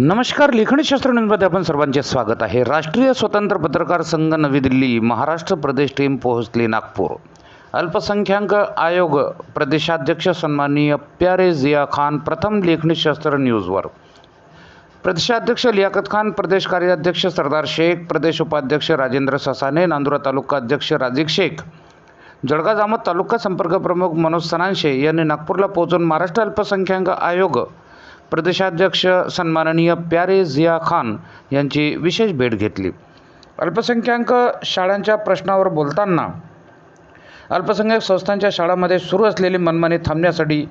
नमस्कार लेखणशास्त्र न्यूजमध्ये आपण सर्वांचे स्वागत आहे. राष्ट्रीय स्वतंत्र पत्रकार संघ नवी दिल्ली महाराष्ट्र प्रदेश टीम पोहोचली नागपूर. अल्पसंख्याक आयोग प्रदेशाध्यक्ष सन्माननीय प्यारे जिया खान प्रथम लेखणीशास्त्र न्यूजवर प्रदेशाध्यक्ष लियाकत खान प्रदेश कार्याध्यक्ष सरदार शेख प्रदेश उपाध्यक्ष राजेंद्र ससाने नांदुरा तालुका अध्यक्ष राजिक शेख जळगाव जामोद तालुका संपर्क प्रमुख मनोज सनांशे यांनी नागपूरला पोहोचून महाराष्ट्र अल्पसंख्याक आयोग प्रदेशाध्यक्ष सन्माननीय प्यारे झिया खान यांची विशेष भेट घेतली. अल्पसंख्याक शाळांच्या प्रश्नावर बोलताना अल्पसंख्याक संस्थांच्या शाळांमध्ये सुरू असलेली मनमानी थांबण्यासाठी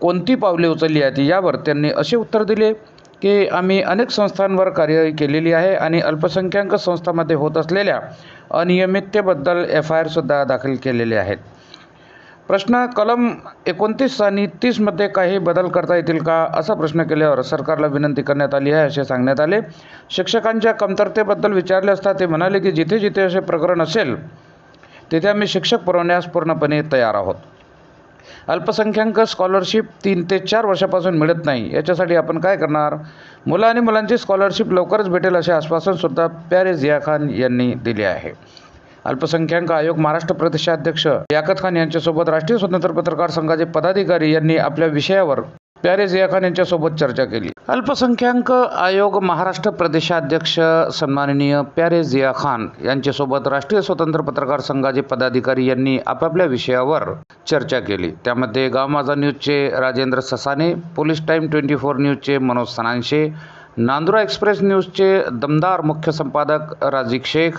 कोणती पावले उचलली आहेत यावर त्यांनी असे उत्तर दिले की आम्ही अनेक संस्थांवर कार्यवाही केलेली आहे आणि अल्पसंख्याक संस्थांमध्ये होत असलेल्या अनियमिततेबद्दल एफ आय आरसुद्धा दाखल केलेले आहेत. प्रश्न कलम एकोणतीस आणि तीसमध्ये काही बदल करता येतील का असा प्रश्न केल्यावर सरकारला विनंती करण्यात आली आहे असे सांगण्यात आले. शिक्षकांच्या कमतरतेबद्दल विचारले असता ते म्हणाले की जिथे जिथे असे प्रकरण असेल तिथे आम्ही शिक्षक पुरवण्यास पूर्णपणे तयार आहोत. अल्पसंख्याक स्कॉलरशिप तीन ते चार वर्षापासून मिळत नाही. याच्यासाठी आपण काय करणार? मुलं आणि मुलांची स्कॉलरशिप लवकरच भेटेल असे आश्वासनसुद्धा प्यारे झिया खान यांनी दिले आहे. अल्पसंख्याक आयोग महाराष्ट्र प्रदेशाध्यक्ष याकत खान यांच्यासोबत राष्ट्रीय स्वतंत्र पत्रकार संघाचे पदाधिकारी यांनी आपल्या विषयावर प्यारे जिया खान यांच्यासोबत चर्चा केली. अल्पसंख्याक आयोग महाराष्ट्र प्रदेशाध्यक्ष सन्माननीय प्यारे जिया खान यांच्यासोबत राष्ट्रीय स्वतंत्र पत्रकार संघाचे पदाधिकारी यांनी आपापल्या विषयावर चर्चा केली. त्यामध्ये गाव माझा न्यूजचे Rajendra Sasane police time twenty four न्यूजचे Manoj Sananshe Nandura express न्यूजचे दमदार मुख्य संपादक राजिक शेख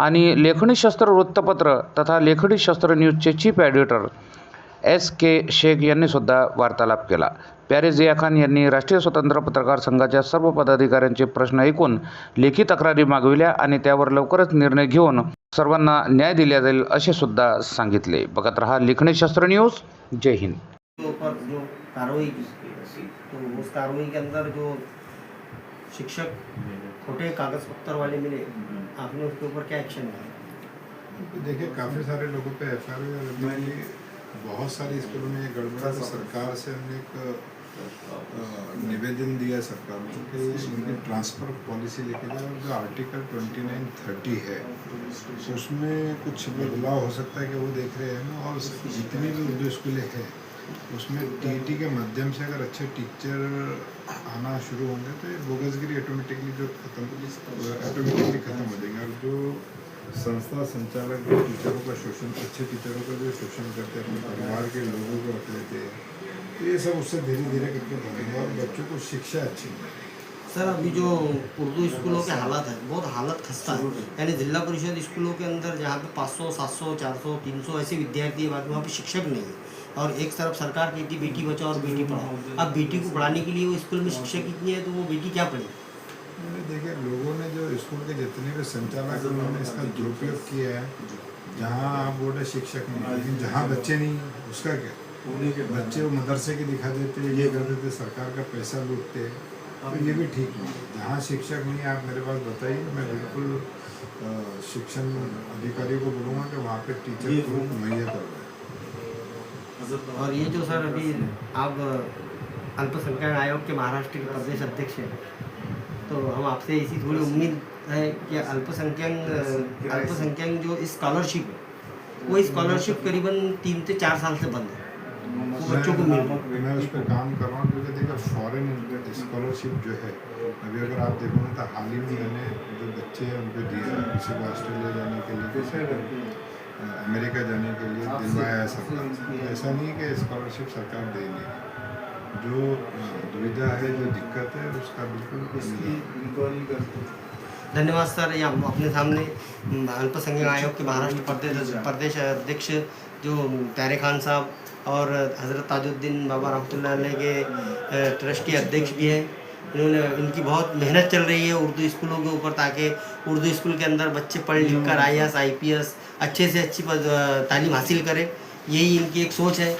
आणि लेखणी शस्त्र वृत्तपत्र तथा Lekhani Shastra न्यूजचे chief editor S K Shaikh यांनी सुद्धा वार्तालाप केला. प्यारे जिया खान यांनी राष्ट्रीय स्वतंत्र पत्रकार संघाच्या सर्व पदाधिकाऱ्यांचे प्रश्न ऐकून लेखी तक्रारी मागविल्या आणि त्यावर लवकरच निर्णय घेऊन सर्वांना न्याय दिला जाईल असे सुद्धा सांगितले. बघत रहा लेखणी शस्त्र न्यूज. जय हिंद. तो उस कार्रवाई के अंदर जो शिक्षक खोटे कागज पत्तर वाले मिले आपने उसके ऊपर क्या एक्शन लिया देखिए काफ़ी सारे लोगों पे एफ़ आई बहुत सारी स्कूलों में गड़बड़ा गड़बड़ तो सरकार से हमने एक निवेदन दिया सरकार को कि इनकी ट्रांसफ़र पॉलिसी लेके जाए। और जो आर्टिकल ट्वेंटी नाइन थर्टी है तो उसमें कुछ बदलाव हो सकता है कि वो देख रहे हैं ना। और जितनी भी उर्दू स्कूलें हैं उसमें टीईटी के माध्यम से अगर अच्छे टीचर आना शुरू होंगे तो ये बोगसगिरी ऑटोमेटिकली जो खत्म ऑटोमेटिकली खत्म हो जाएंगे। और जो संस्था संचालक जो टीचरों का शोषण अच्छे टीचरों का जो शोषण करते हैं अपने परिवार के लोगों को रख लेते हैं तो ये सब उससे धीरे धीरे करके बढ़ेंगे और बच्चों को शिक्षा अच्छी मिलेगी। सर अभी जो उर्दू स्कूलों के हालत है बहुत हालत खस्ता है। यानी जिला परिषद स्कूलों के अंदर जहाँ पे 500 700 400 300 ऐसे विद्यार्थी है बाकी वहाँ पे शिक्षक नहीं है। और एक तरफ़ सरकार कहती है बेटी बचाओ और बेटी पढ़ाओ। अब बेटी को पढ़ाने के लिए वो स्कूल में शिक्षक इतनी है तो वो बेटी क्या पढ़े? देखिए लोगों ने जो स्कूल के जितने भी संचालक उन्होंने इसका दुरुपयोग किया है। जहाँ आप बोल रहे शिक्षक नहीं लेकिन जहाँ बच्चे नहीं उसका क्या? बच्चे वो मदरसे के दिखा देते ये कर देते सरकार का पैसा लूटते तो ये भी ठीक नहीं है। जहाँ शिक्षक नहीं आप मेरे पास बताइए मैं बिल्कुल शिक्षण अधिकारी को बोलूँगा कि वहाँ पे टीचर को मुहैया करवाएँ और ये जो सर अभी आप अल्पसंख्यक आयोग के महाराष्ट्र के प्रदेश अध्यक्ष हैं तो हम आपसे इसी थोड़ी उम्मीद है कि अल्पसंख्यक अल्पसंख्यक जो स्कॉलरशिप है वो स्कॉलरशिप करीबन तीन से चार साल से बंद है। बच्चों को मिल रही मैं उस पर काम कर रहा हूँ क्योंकि देखिए फॉरेन स्कॉलरशिप जो है अभी अगर आप देखोगे तो हाल ही में मैंने जो बच्चे हैं उनको हैं किसी को ऑस्ट्रेलिया जाने के लिए किसी अमेरिका जाने के लिए दिलवाया है सरकार। ऐसा नहीं है कि स्कॉलरशिप सरकार देगी। जो दुविधा है जो दिक्कत है उसका बिल्कुल धन्यवाद सर ये हम अपने सामने अल्पसंख्यक आयोग के महाराष्ट्र प्रदेश प्रदेश अध्यक्ष जो प्यारे खान साहब और हज़रत ताजुद्दीन बाबा रहमतुल्लाह के ट्रस्ट के अध्यक्ष भी हैं। इन्होंने इनकी बहुत मेहनत चल रही है उर्दू स्कूलों के ऊपर ताकि उर्दू स्कूल के अंदर बच्चे पढ़ लिख कर आई एस अच्छे से अच्छी तालीम हासिल करें। यही इनकी एक सोच है।